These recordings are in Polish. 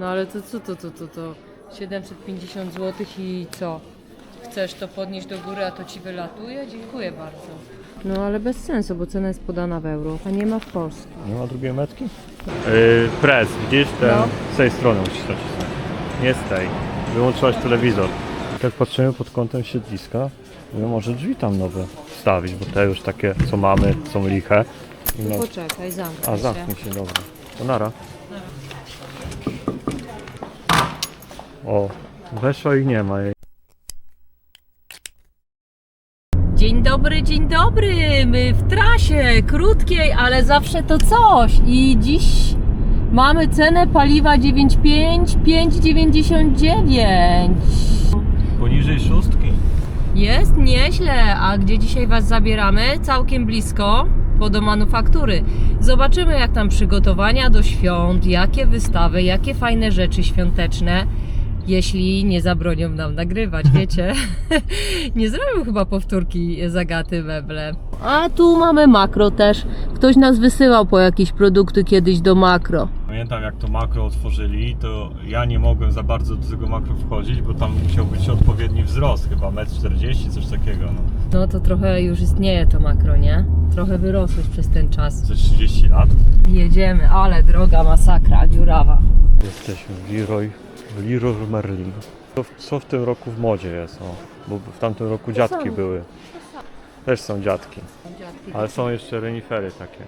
No ale to co to, to, to, to 750 zł i co? Chcesz to podnieść do góry, a to ci wylatuje? Dziękuję bardzo. No ale bez sensu, bo cena jest podana w euro, a nie ma w Polsce. Nie ma drugiej metki? Yy, press, widzisz? Ten, No. Z tej strony musisz nacisnąć. Nie z tej. Wyłączyłaś telewizor. Tak patrzymy pod kątem siedliska. No może drzwi tam nowe wstawić, bo te już takie co mamy są liche. I no, Poczekaj, zamknij a się. zamknij się, dobra. To nara. O, weszła i nie ma jej. Dzień dobry, dzień dobry! My w trasie, krótkiej, ale zawsze to coś. I dziś mamy cenę paliwa 9,5, 5,99. Poniżej szóstki. Jest nieźle, a gdzie dzisiaj Was zabieramy? Całkiem blisko, bo do manufaktury. Zobaczymy jak tam przygotowania do świąt, jakie wystawy, jakie fajne rzeczy świąteczne. Jeśli nie zabronią nam nagrywać, wiecie? nie zrobią chyba powtórki zagaty meble. A tu mamy makro też. Ktoś nas wysyłał po jakieś produkty kiedyś do makro. Pamiętam jak to makro otworzyli, to ja nie mogłem za bardzo do tego makro wchodzić, bo tam musiał być odpowiedni wzrost, chyba 1,40 m, coś takiego. No. No to trochę już istnieje to makro, nie? Trochę wyrosłeś przez ten czas. Ze 30 lat. Jedziemy, ale droga masakra, dziurawa. Jesteśmy w w Leroy Merlin. Co w, co w tym roku w modzie jest? O, bo w tamtym roku dziadki są. były. Też są dziadki, Dziadki. ale są jeszcze renifery takie.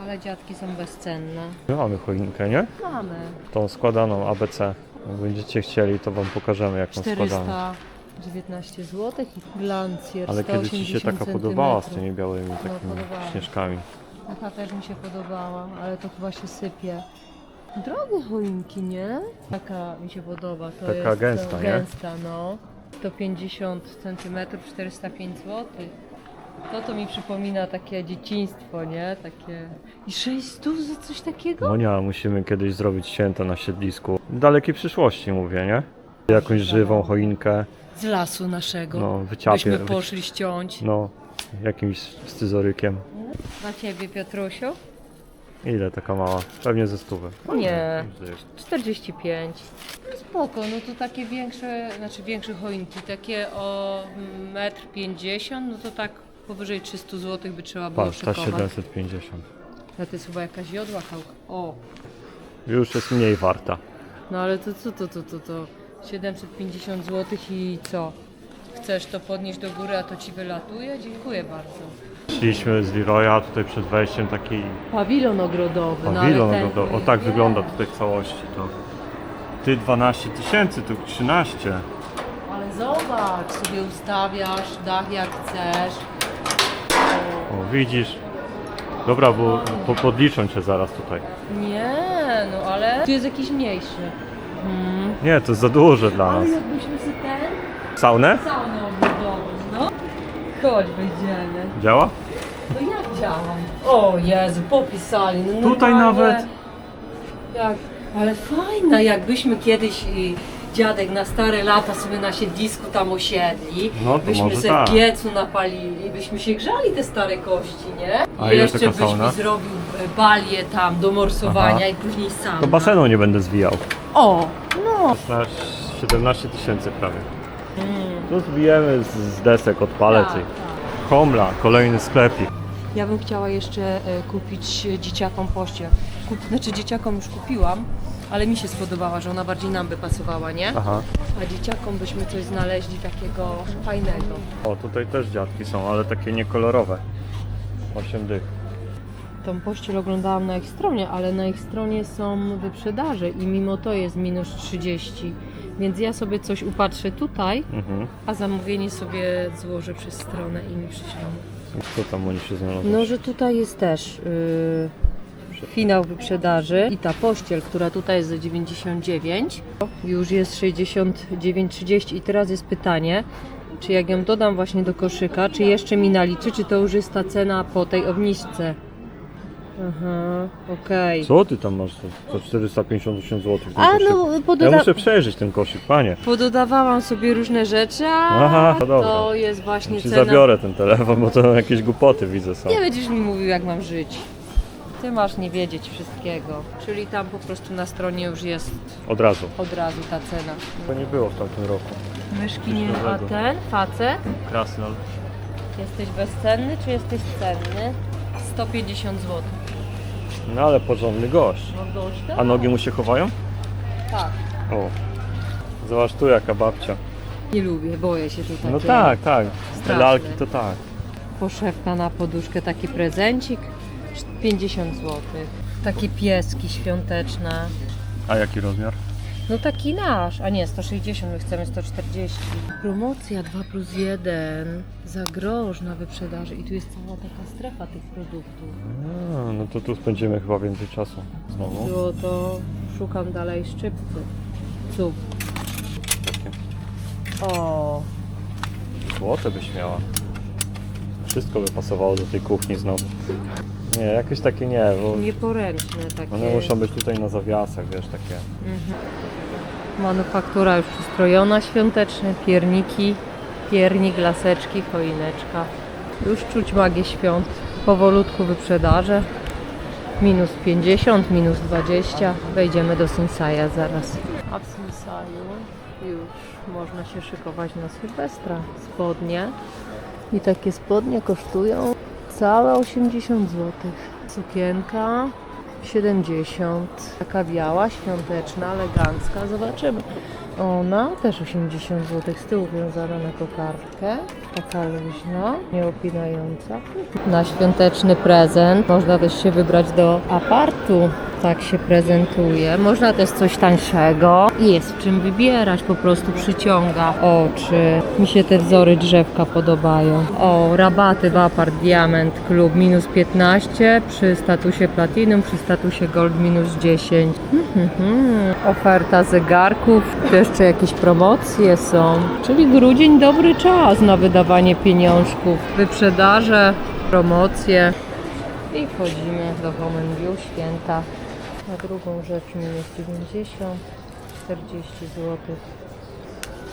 Ale dziadki są bezcenne. My mamy choinkę, nie? Mamy. Tą składaną ABC. Jak będziecie chcieli, to wam pokażemy jak ją składamy. 419 zł i glancier Ale kiedyś ci się 180 taka podobała z tymi centymetrów. białymi No, takimi podobała. śnieżkami. Taka też mi się podobała, ale to chyba się sypie. Drogie choinki, nie? Taka mi się podoba. To Taka jest gęsta, nie? Gęsta, no. 150 cm, 405 zł. To to mi przypomina takie dzieciństwo, nie? Takie... I 600 za coś takiego? No nie, musimy kiedyś zrobić święta na siedlisku. W dalekiej przyszłości mówię, nie? Jakąś żywą choinkę, Z lasu naszego. no wyciapie, Byśmy wyci- poszli ściąć. no jakimś scyzorykiem. Na ciebie, Piotrusiu? Ile taka mała? Pewnie ze stówy. Nie. Że jest. 45. No spoko, no to takie większe, znaczy większe choinki, takie o 1,50 m, no to tak powyżej 300 zł by trzeba było Patrz, ta szykować. 750. A to jest chyba jakaś jodła chałka. O, Już jest mniej warta. no ale to co to, to, to, to 750 zł i co? Chcesz to podnieść do góry, a to ci wylatuje? Dziękuję bardzo. Szliśmy z Leroya, tutaj przed wejściem taki Pawilon ogrodowy, no pawilon. ale ten, ogrodowy. o tak wygląda tutaj w całości to. Ty 12 tysięcy, tu 13. Ale zobacz, sobie ustawiasz dach jak chcesz. O, widzisz? Dobra, bo po, podliczą cię zaraz tutaj. Nie, no ale tu jest jakiś mniejszy. Hmm. Nie, to jest za duże dla nas. Jakbyśmy sobie ten Saunę? no. Chodź, wyjdziemy. Działa? No jak działa? O Jezu, popisali. No Tutaj normalnie. nawet. Jak, ale fajna, jakbyśmy kiedyś y, dziadek na stare lata sobie na siedlisku tam osiedli, No to byśmy może sobie tak. piecu napalili, byśmy się grzali te stare kości, nie? A I ile jeszcze taka byśmy sauna? zrobił e, balię tam do morsowania Aha. i później sam. To basenu nie będę zwijał. O, no. 16, 17 tysięcy prawie. Tu zbijemy z, z desek od palec. Tak, tak. Homla, kolejny sklepik. Ja bym chciała jeszcze e, kupić e, dzieciakom pościel. Kup, znaczy dzieciakom już kupiłam, ale mi się spodobała, że ona bardziej nam by pasowała, nie? Aha. A dzieciakom byśmy coś znaleźli takiego fajnego. O, tutaj też dziadki są, ale takie niekolorowe. 8 dych. Tą pościel oglądałam na ich stronie, ale na ich stronie są wyprzedaże i mimo to jest minus 30. Więc ja sobie coś upatrzę tutaj, Mhm. a zamówienie sobie złożę przez stronę i mi przyślą. Co tam oni się znalazło? No, że tutaj jest też yy, finał wyprzedaży i ta pościel, która tutaj jest za 99, już jest 69,30 i teraz jest pytanie, czy jak ją dodam właśnie do koszyka, czy jeszcze mi naliczy, czy to już jest ta cena po tej obniżce? Aha, okej. Co ty tam masz za 458 zł? A no, Ja pododa- muszę przejrzeć ten koszyk, panie. pododawałam sobie różne rzeczy, a Aha, to dobra. to jest właśnie Ci cena... zabiorę ten telefon, bo to jakieś głupoty widzę są. Nie będziesz mi mówił, jak mam żyć. Ty masz nie wiedzieć wszystkiego. Czyli tam po prostu na stronie już jest Od razu. od razu ta cena. To nie było w tamtym roku. Myszki nie, a nowego. ten facet? Krasnal. Jesteś bezcenny czy jesteś cenny? 150 zł. No ale porządny gość. No dość A nogi mu się chowają? Tak. O. Zobacz tu jaka babcia. Nie lubię, boję się tutaj. No tak, tak. Te Straszne. lalki to tak. Poszewka na poduszkę, taki prezencik. 50 zł. Takie pieski świąteczne. A jaki rozmiar? No taki nasz, a nie 160, my chcemy 140. Promocja 2 plus 1 za grosz na wyprzedaży i tu jest cała taka strefa tych produktów. A, no to tu spędzimy chyba więcej czasu. Znowu. Było to, szukam dalej szczypcy. Cup. Takie. O, Złote byś miała. Wszystko by pasowało do tej kuchni znowu. Nie, jakieś takie nie, bo nieporęczne takie. one muszą być tutaj na zawiasach, wiesz, takie. Mhm. Manufaktura już przystrojona świątecznie, pierniki, piernik, laseczki, choineczka. Już czuć magię świąt. Powolutku wyprzedaże. Minus 50, minus 20. Wejdziemy do Sinsaja zaraz. A w Sinsaju już można się szykować na Sylwestra. Spodnie. I takie spodnie kosztują całe 80 zł. Sukienka 70. Taka biała, świąteczna, elegancka. Zobaczymy. Ona też 80 zł. Z tyłu wiązana na kokardkę. Taka luźna, nieopinająca. Na świąteczny prezent można też się wybrać do apartu. Tak się prezentuje. Można też coś tańszego. Jest w czym wybierać. Po prostu przyciąga oczy. Mi się te wzory drzewka podobają. O, rabaty w apart Diamond Club minus 15 przy statusie Platinum, przy statusie Gold minus 10. Mhm. Oferta zegarków, jeszcze jakieś promocje są. Czyli grudzień dobry czas na wydawanie pieniążków. Wyprzedaże, promocje. I wchodzimy do Home święta. Na drugą rzecz minus 90, 40 zł.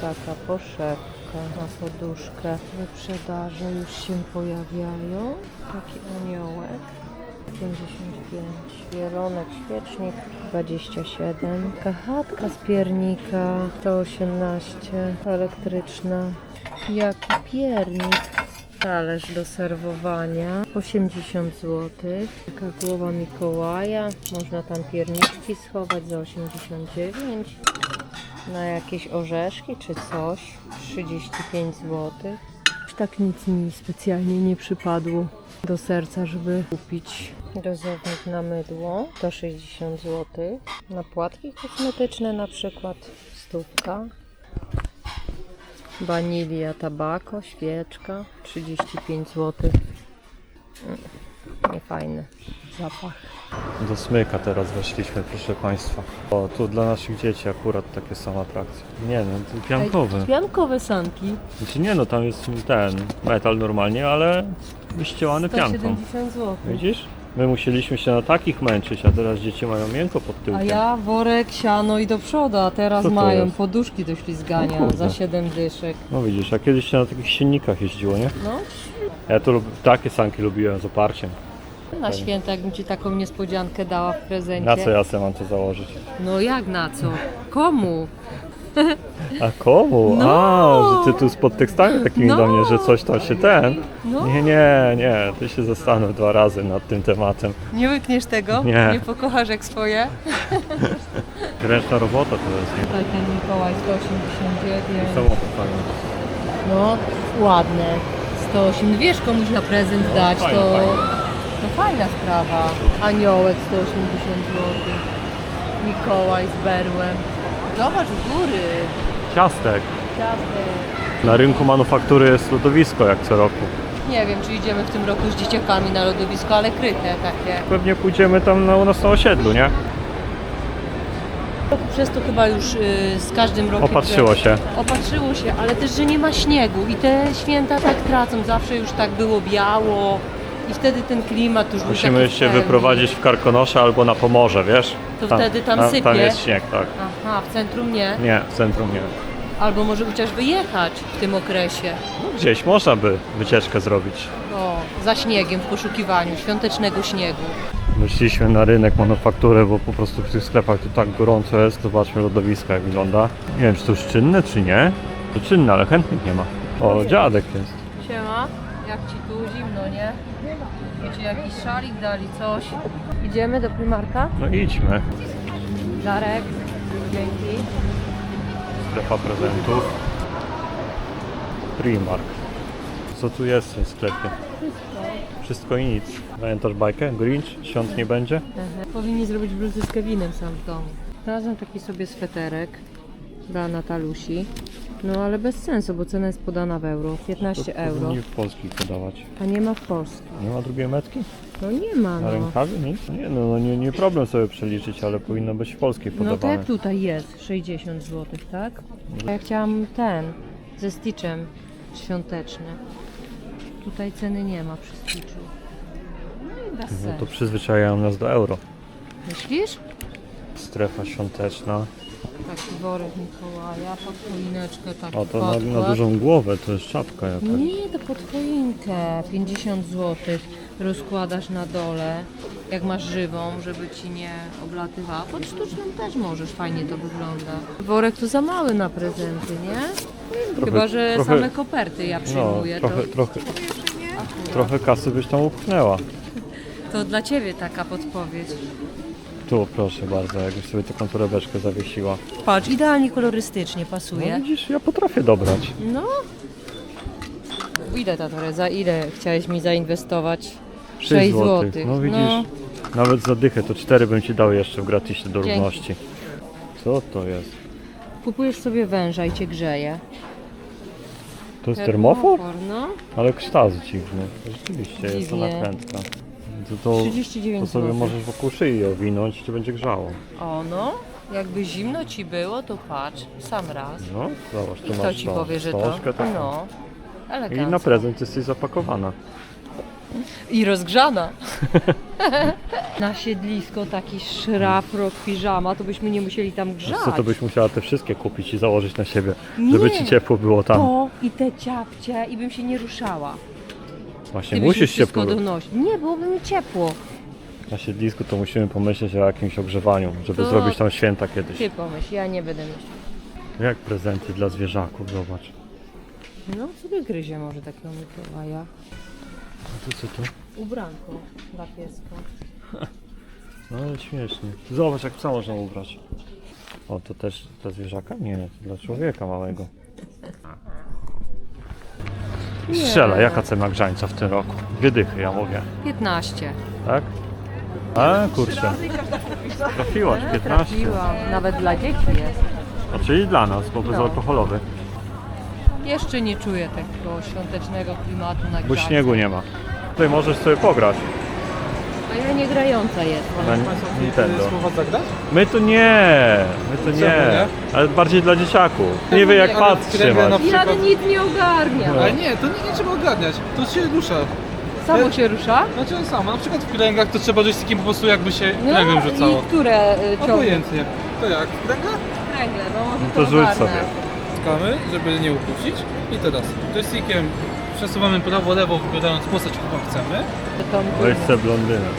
Taka poszewka na poduszkę. Wyprzedaże już się pojawiają. Taki aniołek. 55. Wielonek, świecznik 27. Kachatka z piernika 118. Elektryczna. Jaki piernik. Talerz do serwowania 80 zł. Taka głowa Mikołaja. Można tam pierniczki schować za 89. Na jakieś orzeszki czy coś 35 zł. Tak nic mi specjalnie nie przypadło do serca, żeby kupić dozownik na mydło. To 60 zł. Na płatki kosmetyczne na przykład stówka. Wanilia, tabako, świeczka 35 zł. Niefajny zapach. Do smyka teraz weszliśmy, proszę Państwa. O, tu dla naszych dzieci akurat takie są atrakcje. Nie no, to piankowy. Piankowe sanki. Znaczy nie no, tam jest ten metal normalnie, ale wyścielany pianką. 170 zł. Widzisz? My musieliśmy się na takich męczyć, a teraz dzieci mają miękko pod A tyłkiem. ja worek, siano i do przodu, a teraz Co to mają jest? poduszki do ślizgania kurde. za 7 dyszek. No widzisz, a kiedyś się na takich silnikach jeździło, nie? No, Ja to lub, takie sanki lubiłem z oparciem. Na święta jakbym ci taką niespodziankę dała w prezencie. Na co ja sobie mam to założyć? No jak na co? Komu? A komu? No. A, że ty tu z podtekstami takimi No. do mnie, że coś tam się ten. No. Nie, nie, nie, ty się zastanów dwa razy nad tym tematem. Nie łykniesz tego? Nie. pokochasz jak swoje? Ręczna robota to jest, nie? Tutaj ten Mikołaj 189. Samochód fajny. No, ładne. 108. Wiesz komuś na prezent dać, fajne, to, to fajna sprawa. Aniołek 180 zł. Mikołaj z berłem. Zobacz u góry. Ciastek. Ciastek. Na rynku manufaktury jest lodowisko jak co roku. Nie wiem, czy idziemy w tym roku z dzieciakami na lodowisko, ale kryte takie. Pewnie pójdziemy tam na, u nas na osiedlu, nie? Przez to chyba już y, z każdym rokiem... Opatrzyło się. Opatrzyło się, ale też, że nie ma śniegu i te święta tak tracą. Zawsze już tak było biało i wtedy ten klimat już Musimy się wyprowadzić w Karkonosze albo na Pomorze, wiesz? To wtedy tam Tam sypie. jest śnieg, tak. Aha, w centrum nie. Nie, w centrum nie. Albo może chociaż wyjechać w tym okresie. No, gdzieś można by wycieczkę zrobić. O, za śniegiem w poszukiwaniu świątecznego śniegu. Wyszliśmy na rynek manufaktury, bo po prostu w tych sklepach tu tak gorąco jest. Zobaczmy lodowisko jak wygląda. Nie wiem czy to już czynne czy nie. To czynne, ale chętnych nie ma. O, dziadek jest. Siema, jak ci tu zimno, nie? Wiecie, jakiś szalik dali, coś. Idziemy do Primarka? No idźmy. Darek, dzięki. Strefa prezentów. Primark. Co tu jest w tym sklepie? Wszystko i nic. Pamiętasz bajkę? Grinch? Świąt nie będzie? Mhm. Powinni zrobić bluzy z Kevinem sam w domu. Znalazłem taki sobie sweterek dla Natalusi. No ale bez sensu, bo cena jest podana w euro. 15 euro. Nie w polskich podawać. A nie ma w Polsce. Nie ma drugiej metki? No nie ma Na no. rękawie? Nic? Nie, no, no nie, nie problem sobie przeliczyć, ale powinno być w polskiej No to podawane. jak tutaj jest? 60 zł, tak? Ja chciałam ten ze Stitchem świąteczny. Tutaj ceny nie ma przy Stitchu. No i bez No to sensu. przyzwyczajają nas do euro. Myślisz? Strefa świąteczna. Taki worek Mikołaja, pod choineczkę taki O, to na, na dużą głowę to jest czapka jakaś. Nie, to pod choinkę. 50 zł rozkładasz na dole, jak masz żywą, żeby ci nie oblatywała. Pod sztuczną też możesz, fajnie to wygląda. Worek to za mały na prezenty, nie? Chyba, że trochę- same koperty ja No, przyjmuję. trochę, to, trochę, trochę kasy byś tam upchnęła. to dla ciebie taka podpowiedź. Tu, proszę bardzo, jakbyś sobie taką torebeczkę zawiesiła. Patrz, idealnie kolorystycznie No pasuje. widzisz, ja potrafię dobrać. No. Ile ta torę? Za ile chciałeś mi zainwestować? 6 6 zł. złotych. No widzisz, nawet za dychę to 4 bym ci dał jeszcze w gratisie do Dzięki. równości. Co to jest? Kupujesz sobie węża i cię grzeje. To jest termofor? No. Ale kształt dziwny. Rzeczywiście jest to Dziwnie. nakrętka. To, to, 39 to sobie zł. możesz wokół szyi owinąć i ci będzie grzało. O no, jakby zimno ci było, to patrz, sam raz. No, zobacz, I tu kto masz ci to. powie, że to? wstążkę taką. No, I elegancko. na prezent jesteś zapakowana. I rozgrzana. na siedlisko taki szrafrok, piżama, to byśmy nie musieli tam grzać. Co to byś musiała te wszystkie kupić i założyć na siebie, Nie. żeby ci ciepło było tam. To i te ciapcie i bym się nie ruszała. Właśnie Ty musisz ciepło. donosić. Nie, byłoby mi ciepło. Na siedlisku to musimy pomyśleć o jakimś ogrzewaniu, żeby To- zrobić tam święta kiedyś. Ty pomyśl, ja nie będę myśleć. Jak prezenty dla zwierzaków, zobacz. No, sobie gryzie może takiego Mikołaja. A tu co tu? Ubranko dla pieska. No ale śmiesznie. Zobacz jak psa można ubrać. O, to też dla zwierzaka? Nie, to dla człowieka małego. I Strzela, Nie. jaka cena grzańca w tym roku? Dwie dychy, ja mówię. 15. Tak? A, kurczę. Trafiłaś, 15. Trafiłam. Nawet dla dzieci jest. A czyli dla nas, bo bezalkoholowy. Jeszcze nie czuję tego świątecznego klimatu na Bo śniegu nie ma. Tutaj możesz sobie pograć A ja nie grająca jestem. na Nintendo. słowa zagrać? My to nie, my to nie, nie? ale bardziej dla dzieciaków. Nie wie jak pad Ale kręgę na- trzymać. Ja ale nic nie ogarniam. Ale nie, to nie, nie trzeba ogarniać, to się rusza. Samo się rusza? Znaczy on sam, na przykład w kręgach to trzeba joystickiem po prostu jakby się No kręgiem rzucało. i które y, ciągnie? Obojętnie. To jak? W kręgach? Kręgle, no może To rzuć ogarnę. sobie. Skamy, żeby nie upuścić. I teraz joystickiem przesuwamy prawo, lewo, wybierając postać, którą chcemy. To tam Weź se blondynę.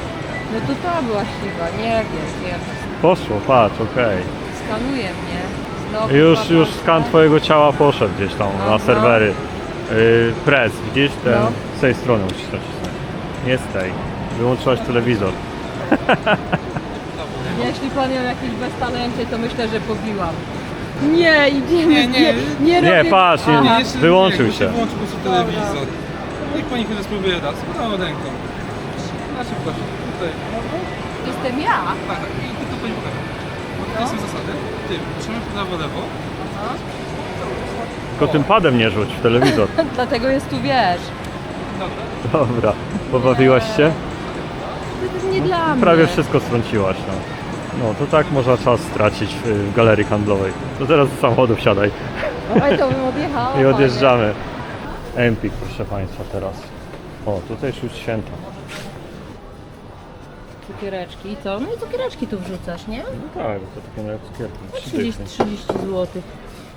No to ta była siwa, nie wiem, nie wiem. Poszło, patrz, okej. Skanuje mnie. Znowu Już, chyba już skan twojego ciała poszedł gdzieś tam na Aha. serwery. Yy, press, widzisz? Ten, No. Z tej strony musisz nacisnąć. Nie z tej. Wyłączyłaś telewizor. Jeśli pan miał jakieś beztalencie, to myślę, że pobiłam. Nie, idziemy. Nie, nie. nie, nie, Nie, robię- patrz, nie, Aha. jeszcze wyłączył nie, się. Wyłączył po prostu telewizor. Niech pani chwilę spróbuje raz, prawą ręką. Na szybko, tutaj. Jestem ja. Tak, tak. I tylko pani pokaże. Bo tutaj są zasady. Ty, trzymamy prawo, lewo. Tylko tym padem nie rzuć w telewizor. Dlatego jest tu, wiesz. Dobra. Dobra, pobawiłaś się? To jest nie dla mnie. Prawie wszystko strąciłaś. No. No to tak można czas stracić w, w galerii handlowej. To teraz do samochodu wsiadaj Oj, to bym odjechała. i odjeżdżamy. Empik, proszę Państwa, teraz. O, tutaj czuć święta. Cukiereczki. I co? No i cukiereczki tu wrzucasz, nie? No tak, to takie małe cukierki. 30, 30 zł.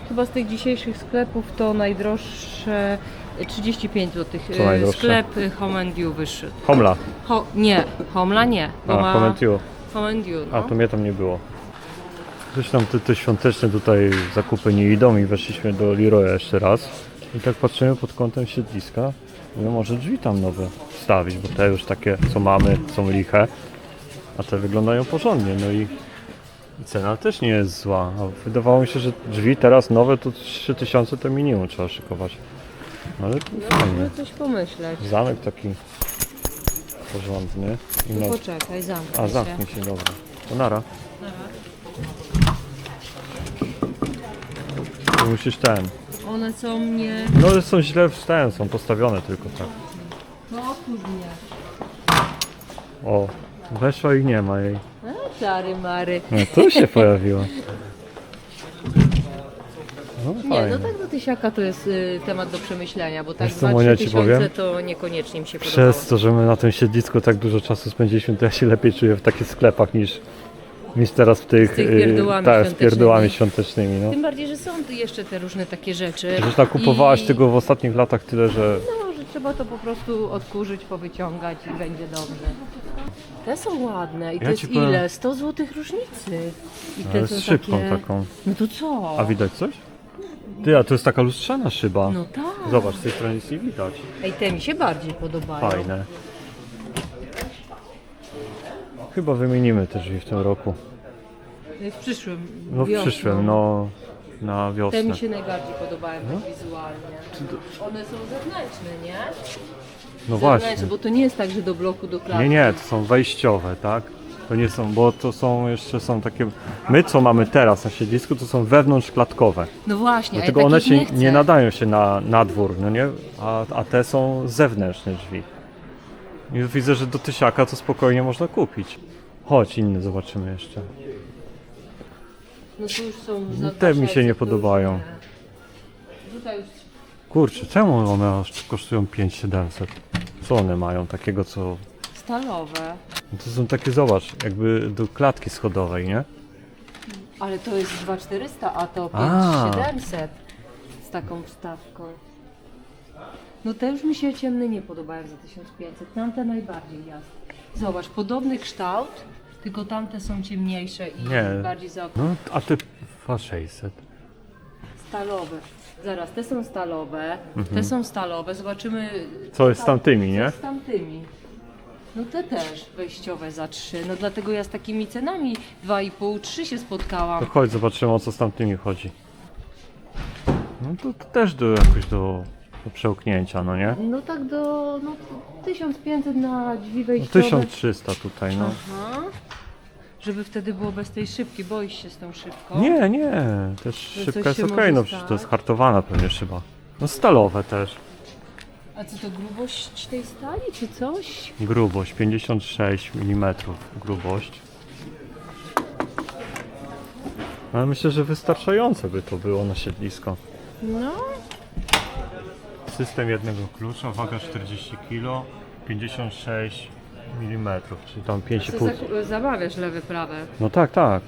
Chyba z tych dzisiejszych sklepów to najdroższe 35 zł. Co najdroższe? Sklep y, Home and You wyższy. Homla. Ho, nie, Homla nie. Bo A, ma. Home and You. A, No. to mnie tam nie było. Tam te, te świąteczne tutaj zakupy nie idą i weszliśmy do Leroya jeszcze raz. I tak patrzymy pod kątem siedliska. No może drzwi tam nowe wstawić, bo te już takie co mamy są liche, a te wyglądają porządnie. No i, i cena też nie jest zła. A wydawało mi się, że drzwi teraz nowe to 3000 to minimum trzeba szykować. No ale to fajnie. Można coś pomyśleć. Zamek taki porządny. I no, Poczekaj, zamknij a zamknij się, dobra. To nara. To musisz ten. One są nie... No są źle w ten, są postawione tylko tak. No mnie. O, weszła i nie ma jej. A, czary mary. No tu się pojawiła. No Nie, fajnie. no tak do tysiaka to jest y, temat do przemyślenia, bo tak Wiesz co, 2-3 Monia, ci tysiące powiem? to niekoniecznie mi się podobało. Przez to, że my na tym siedlisku tak dużo czasu spędziliśmy, to ja się lepiej czuję w takich sklepach niż, niż teraz w tych, tych y, pierdołami tak, z świątecznymi. pierdołami świątecznymi. No. Tym bardziej, że są tu jeszcze te różne takie rzeczy. Że tak kupowałaś I- tego w ostatnich latach tyle, że No, że trzeba to po prostu odkurzyć, powyciągać i będzie dobrze. Te są ładne i to Ja jest ci powiem- ile? 100 zł różnicy. I te ale są z szybką takie... taką. No to co? A widać coś? Ty, a to jest taka lustrzana szyba. No tak. Zobacz, z tej strony nic nie widać. Ej, te mi się bardziej podobają. Fajne. Chyba wymienimy te drzwi w tym roku. W przyszłym. No w wiosną. przyszłym, no na Te wiosnę. mi się najbardziej podobają No. tak wizualnie. One są zewnętrzne, nie? No Zewnętrzne, właśnie. bo to nie jest tak, że do bloku, do klatki. Nie, nie, to są wejściowe, tak? To nie są, bo to są jeszcze są takie. My co mamy teraz na siedlisku, to są wewnątrzklatkowe. No właśnie, Dlatego a ja one się nie, nie nadają się na, na dwór, no nie? A, a te są zewnętrzne drzwi. I widzę, że do tysiaka to spokojnie można kupić. Chodź, inne zobaczymy jeszcze. No tu już są za No te mi się 2600, nie to podobają. Tutaj już Kurczę, czemu one kosztują 5700? Co one mają takiego, co... stalowe. No to są takie, zobacz, jakby do klatki schodowej, nie? Ale to jest 2400, a to A. 5700 z taką wstawką. No te już mi się ciemne nie podobają za 1500. Tamte najbardziej jasne. Zobacz, podobny kształt, tylko tamte są ciemniejsze i Nie. bardziej za No, a ty... 2600. stalowe. Zaraz, te są stalowe, te są stalowe. Zobaczymy. Co jest z tamtymi, co nie? z tamtymi. No te też wejściowe za 3. No dlatego ja z takimi cenami 2,5-3 się spotkałam. To chodź, zobaczymy o co z tamtymi chodzi. No to, to też do jakoś do, do przełknięcia, no nie? No tak do no, 1500 na drzwi No wejściowe. 1300 tutaj, no. Aha. Żeby wtedy było bez tej szybki. Boisz się z tą szybką? Nie, nie, też Że szybka jest okej, może no przecież to stać? jest hartowana pewnie szyba. No stalowe też. A co to grubość tej stali czy coś? Grubość 56 mm grubość. Ale myślę, że wystarczające by to było na siedlisko. No. System jednego klucza, waga 40 kg, 56 mm, czyli tam 5,5. Co za, zamawiasz lewe, prawe. No tak, tak.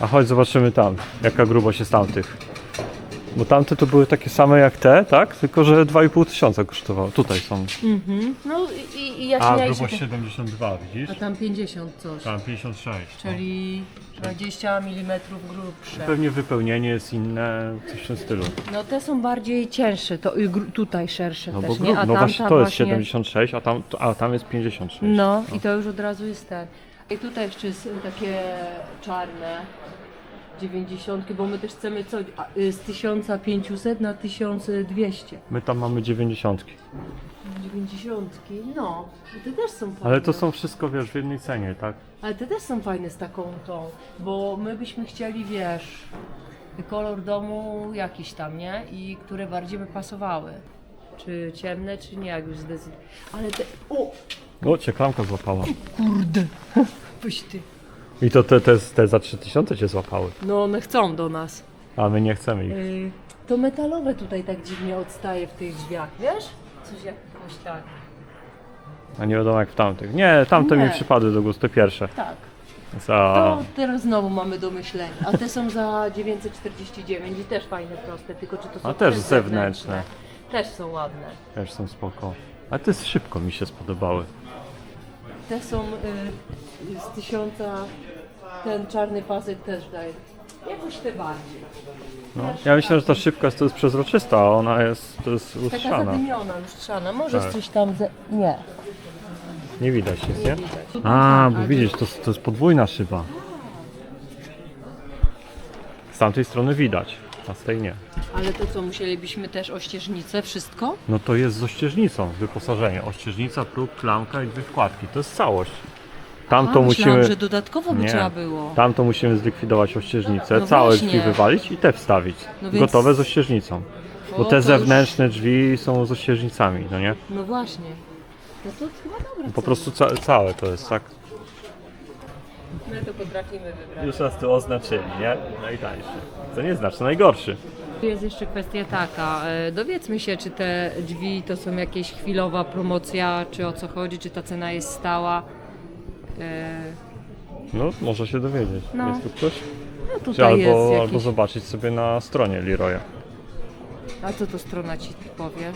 A chodź zobaczymy tam, jaka grubość jest tamtych. Bo tamte to były takie same jak te, tak? Tylko, że 2,5 tysiąca kosztowało. Tutaj są. Mhm. No i, i, i A, jaśniejsze. grubość 72, widzisz? A tam 50 coś. Tam 56. no. Czyli 20 mm grubsze. Pewnie wypełnienie jest inne, coś w tym stylu. No te są bardziej cięższe, to gru- tutaj szersze No bo też, grub, nie? A no właśnie tamta to jest właśnie... 76, a tam, a tam jest 56. No i to już od razu jest ten. I tutaj jeszcze jest takie czarne 90, bo my też chcemy co? a, y, Z 1500 na 1200. My tam mamy 90. 90, no. I te też są fajne. Ale to są wszystko, wiesz, w jednej cenie, tak? Ale te też są fajne z taką tą, bo my byśmy chcieli, wiesz, kolor domu jakiś tam, nie? I które bardziej by pasowały. Czy ciemne, czy nie, jak już zdecydujesz. Ale te... O! O, ciekawka złapała. Kurde! Weź ty. I to te, te, te za 3000 cię złapały. No one chcą do nas. A my nie chcemy ich. Yy, to metalowe tutaj tak dziwnie odstaje w tych drzwiach, wiesz? Coś jakoś tak. A nie wiadomo jak w tamtych. Nie, tamte Nie. mi przypadły do gustu pierwsze. Tak. Za... To teraz znowu mamy do myślenia. A te są za 949 i też fajne, proste, tylko czy to są A też te zewnętrzne. Też są ładne. Też są spoko. Ale to jest szybko mi się spodobały. Te są y, z tysiąca, ten czarny pasek też daje. Jakoś te bardziej. No. Ja myślę, że ta szybka jest, to jest przezroczysta, a ona jest, to jest Taka lustrzana. zadymiona, lustrzana. Może Tak. coś tam... Ze... Nie, Nie widać nic, nie. A, bo widzisz, to, to jest podwójna szyba. Z tamtej strony widać, a z tej nie. Ale to co, musielibyśmy też ościeżnicę, wszystko? No to jest z ościeżnicą wyposażenie. Ościeżnica, próg, klamka i dwie wkładki. To jest całość. Tam A, to myślałam, musimy. że dodatkowo by Nie. trzeba było. Tam to musimy zlikwidować ościeżnicę, No całe właśnie. drzwi wywalić i te wstawić. No więc- Gotowe z ościeżnicą. O, Bo to te już- zewnętrzne drzwi są z ościeżnicami, no nie? No właśnie. No to chyba dobre. Po prostu ca całe to jest, tak? My to potrafimy wybrać. Już raz tu oznaczyli, nie? Najtańszy. To nie znaczy najgorszy. Tu jest jeszcze kwestia taka, e, dowiedzmy się, czy te drzwi to są jakieś chwilowa promocja, czy o co chodzi, czy ta cena jest stała. E, No, może się dowiedzieć. No. Jest tu ktoś? No Czy tutaj jest albo, jakiś... albo zobaczyć sobie na stronie Leroya. A co to strona ci powie?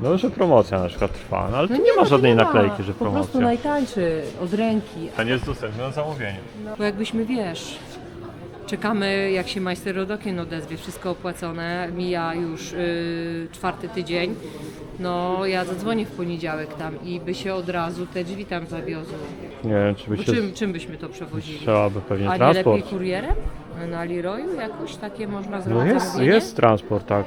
No, że promocja na przykład trwa, no ale tu No nie, ma no żadnej nie ma. naklejki, że Po prostu promocja. najtańszy, od ręki. A nie jest dostępny na zamówienie. Bo jakbyśmy, wiesz, czekamy jak się majster od okien odezwie, wszystko opłacone, mija już y, czwarty tydzień, no ja zadzwonię w poniedziałek tam i by się od razu te drzwi tam zawiozły. Nie wiem, czy by Bo się... czym, czym byśmy to przewozili? Trzeba by pewnie A nie transport. lepiej kurierem? Na Leroyu jakoś takie można No zrobić jest, zamówienie? jest transport, tak.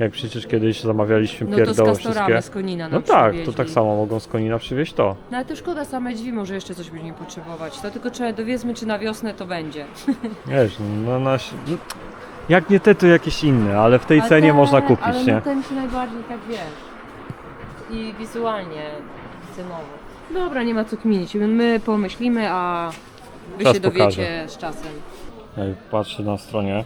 Jak przecież kiedyś zamawialiśmy No to z wszystkie. z Konina No nam tak, to przywieźli. tak samo mogą z Konina przywieźć to. No ale to szkoda same drzwi, może jeszcze coś będziemy potrzebować. To tylko trzeba dowiedzmy, czy na wiosnę to będzie. Wiesz, no nasz... no, Jak nie te, to jakieś inne, ale w tej A cenie te- można kupić, ale nie? no ten się najbardziej tak wiesz. I wizualnie cenowo. Dobra, nie ma co kminić. My pomyślimy, a wy Czas się dowiecie z czasem. Patrzę na stronie,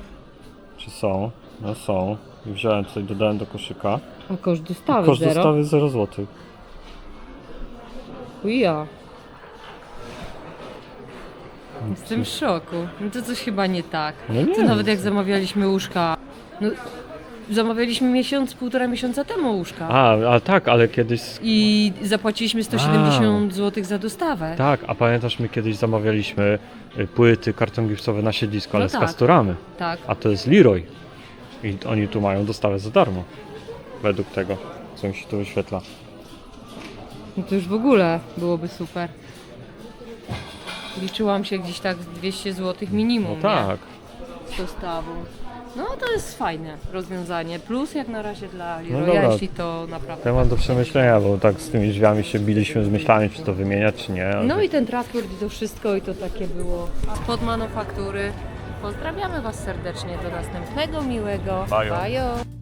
czy są. No są. I wziąłem tutaj, dodałem do koszyka. A koszt dostawy Koszt zero? dostawy 0 zł. Uja. Jestem w szoku. No to coś chyba nie tak. No nie to nawet jak zamawialiśmy łóżka. No, zamawialiśmy miesiąc, półtora miesiąca temu łóżka. A, a tak, ale kiedyś... I zapłaciliśmy 170 zł za dostawę. Tak, a pamiętasz, my kiedyś zamawialiśmy y, płyty, karton gipsowe na siedlisko, ale No z tak. kastoramy. tak. A to jest Leroy. I oni tu mają dostawę za darmo. Według tego, co mi się tu wyświetla. No to już w ogóle byłoby super. Liczyłam się gdzieś tak z 200 zł minimum. No tak. Nie? Z dostawą. No to jest fajne rozwiązanie. Plus jak na razie dla Leroya, dobra. jeśli to naprawdę. Temat do przemyślenia, bo tak z tymi drzwiami się biliśmy z myślami, czy to wymieniać, czy nie. ale- No i ten transport i to wszystko i to takie było. Pod manufaktury. Pozdrawiamy Was serdecznie do następnego miłego. Bajo. Bajo.